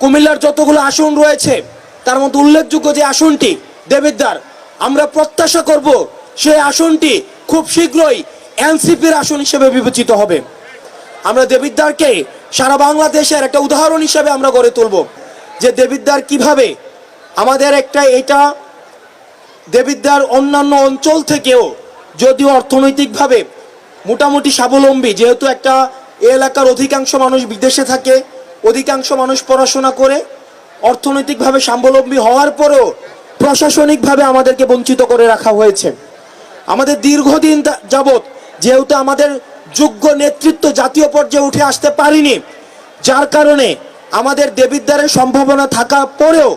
কুমিল্লার যতগুলো আসন রয়েছে, তার মধ্যে উল্লেখযোগ্য যে আসনটি, দেবিদ্বার, আমরা প্রত্যাশা করব সেই আসনটি খুব শীঘ্রই এনসিপির আসন হিসেবে বিবেচিত হবে। আমরা দেবিদ্বারকে সারা বাংলাদেশের একটা উদাহরণ হিসেবে আমরা গড়ে তুলব, যে দেবিদ্বার কীভাবে আমাদের একটা এটা দেবিদ্বার অন্যান্য অঞ্চল থেকেও যদিও অর্থনৈতিকভাবে মোটামুটি স্বাবলম্বী, যেহেতু একটা এলাকার অধিকাংশ মানুষ বিদেশে থাকে অধিকাংশ মানুষ পড়াশোনা করে অর্থনৈতিকভাবে স্বাবলম্বী হওয়ার পরেও প্রশাসনিকভাবে আমাদেরকে বঞ্চিত করে রাখা হয়েছে। আমাদের দীর্ঘদিন যাবৎ যেহেতু আমাদের যোগ্য নেতৃত্ব জাতীয় পর্যায়ে উঠে আসতে পারিনি, যার কারণে আমাদের দেবিদ্বারের সম্ভাবনা থাকা পরেও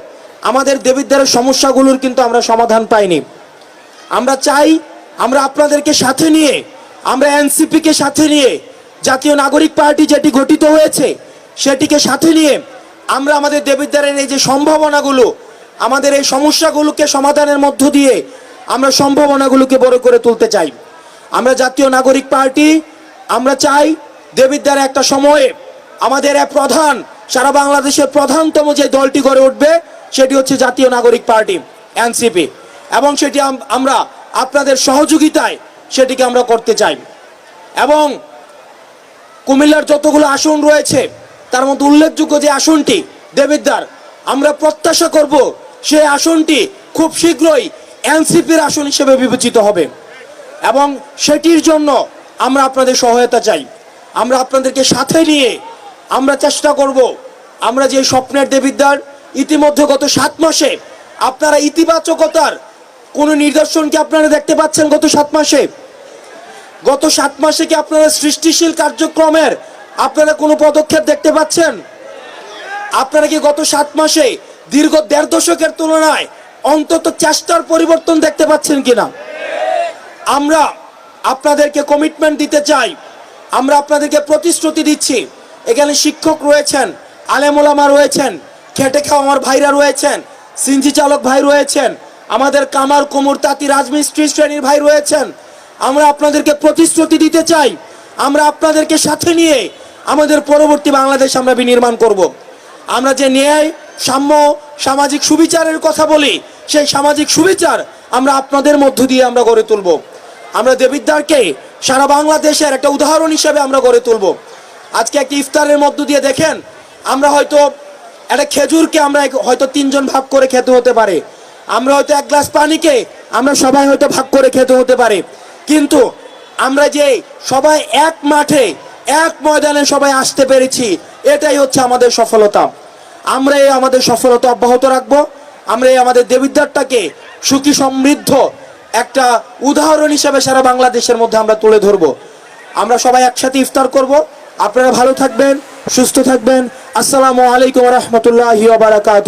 আমাদের দেবিদ্বারের সমস্যাগুলোর কিন্তু আমরা সমাধান পাইনি। আমরা চাই আমরা আপনাদেরকে সাথে নিয়ে, আমরা এনসিপিকে সাথে নিয়ে জাতীয় নাগরিক পার্টি যেটি গঠিত হয়েছে সেটিকে সাথে নিয়ে আমরা আমাদের দেবিদ্বারের এই যে সম্ভাবনাগুলো, আমাদের এই সমস্যাগুলোকে সমাধানের মধ্য দিয়ে আমরা সম্ভাবনাগুলোকে বড় করে তুলতে চাই। আমরা জাতীয় নাগরিক পার্টি, আমরা চাই দেবিদ্বারে একটা সময়ে আমাদের এক প্রধান, সারা বাংলাদেশের প্রধানতম যে দলটি গড়ে উঠবে, সেটি হচ্ছে জাতীয় নাগরিক পার্টি, এনসিপি। এবং সেটি আমরা আপনাদের সহযোগিতায় সেটিকে আমরা করতে চাই। এবং কুমিল্লার যতগুলো আসন রয়েছে তার মধ্যে উল্লেখযোগ্য যে আসনটি, দেবিদ্বার, আমরা প্রত্যাশা করব সেই আসনটি খুব শীঘ্রই এনসিপির আসন হিসেবে বিবেচিত হবে। এবং সেটির জন্য আমরা আপনাদের সহায়তা চাই। আমরা আপনাদেরকে সাথে নিয়ে আমরা চেষ্টা করব, আমরা যে স্বপ্নের দেবিদ্বার, ইতিমধ্যে গত সাত মাসে আপনারা ইতিবাচকতার কোনো নিদর্শন কি আপনারা দেখতে পাচ্ছেন গত সাত মাসে? গত সাত মাসে কি আপনারা সৃষ্টিশীল কার্যক্রমের আপনারা কোনো পদক্ষেপ দেখতে পাচ্ছেন? আপনারা কি গত সাত মাসে দীর্ঘ দেড় দশকের তুলনায় অন্তত চেষ্টার পরিবর্তন দেখতে পাচ্ছেন কিনা? আমরা আপনাদেরকে কমিটমেন্ট দিতে চাই। আমরা আপনাদেরকে প্রতিশ্রুতি দিচ্ছি। এখানে শিক্ষক রয়েছেন আলেমোলামা রয়েছেন, খেটে খাওয়া আমার ভাইরা রয়েছেন, সিনজি চালক ভাই রয়েছেন, আমাদের কামার, কোমর, তাঁতি, রাজমিস্ত্রি শ্রেণির ভাই রয়েছেন। আমরা আপনাদেরকে প্রতিশ্রুতি দিতে চাই। আমরা আপনাদেরকে সাথে নিয়ে আমাদের পরবর্তী বাংলাদেশ আমরা বিনির্মাণ করব। আমরা যে ন্যায়, সাম্য, সামাজিক সুবিচারের কথা বলি, সেই সামাজিক সুবিচার আমরা আপনাদের মধ্য দিয়ে আমরা গড়ে তুলব। আমরা দেবিদ্বারকে সারা বাংলাদেশের একটা উদাহরণ হিসেবে আমরা গড়ে তুলব। আজকে একটি ইফতারের মধ্য দিয়ে দেখেন, আমরা হয়তো একটা খেজুরকে আমরা হয়তো তিনজন ভাগ করে খেতে হতে পারে। আমরা হয়তো এক গ্লাস পানিকে আমরা সবাই হয়তো ভাগ করে খেতে হতে পারে। কিন্তু আমরা যে সবাই এক মাঠে এক ময়দানে সবাই আসতে পেরেছি। এটাই হচ্ছে আমাদের সফলতা। আমরা এই আমাদের সফলতা অব্যাহত রাখব। আমরা এই আমাদের দেবিদ্বারটাকে সুখী সমৃদ্ধ একটা উদাহরণ হিসেবে সারা বাংলাদেশের মধ্যে আমরা তুলে ধরবো। আমরা সবাই একসাথে ইফতার করব। আপনারা ভালো থাকবেন, সুস্থ থাকবেন। আসসালামু আলাইকুম রহমতুল্লাহ বারাকাত